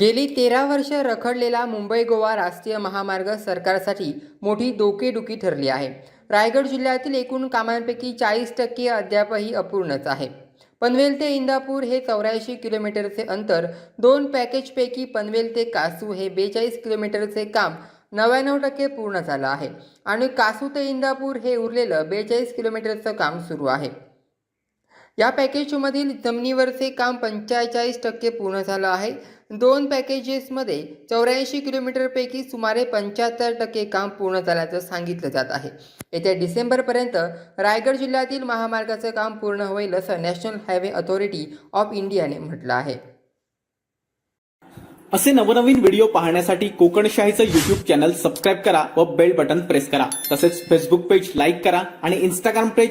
गेली तेरा वर्ष रखडलेला मुंबई गोवा राष्ट्रीय महामार्ग सरकारसाठी मोठी डोकेडुकी ठरली आहे. रायगड जिल्ह्यातील एकूण कामांपैकी चाळीस टक्के अद्यापही अपूर्णच आहे. पनवेल ते इंदापूर हे चौऱ्याऐंशी किलोमीटरचे अंतर दोन पॅकेजपैकी पनवेल ते कासू हे बेचाळीस किलोमीटरचे काम नव्याण्णव टक्के पूर्ण झालं आहे आणि कासू ते इंदापूर हे उरलेलं बेचाळीस किलोमीटरचं काम सुरू आहे. या पॅकेजमधील जमिनीवरचे काम पंचेचाळीस टक्के पूर्ण झालं आहे. दोन पॅकेजेसमध्ये चौऱ्याऐंशी किलोमीटरपैकी सुमारे पंच्याहत्तर टक्के काम पूर्ण झाल्याचं सांगितलं जात आहे. येत्या डिसेंबरपर्यंत रायगड जिल्ह्यातील महामार्गाचं काम पूर्ण होईल असं नॅशनल हायवे अथॉरिटी ऑफ इंडियाने म्हटलं आहे. असे नवनवीन व्हिडिओ पाहण्यासाठी कोकणशाहीचं युट्यूब चॅनल सबस्क्राईब करा व बेल बटन प्रेस करा. तसेच फेसबुक पेज लाईक करा आणि इंस्टाग्राम पेज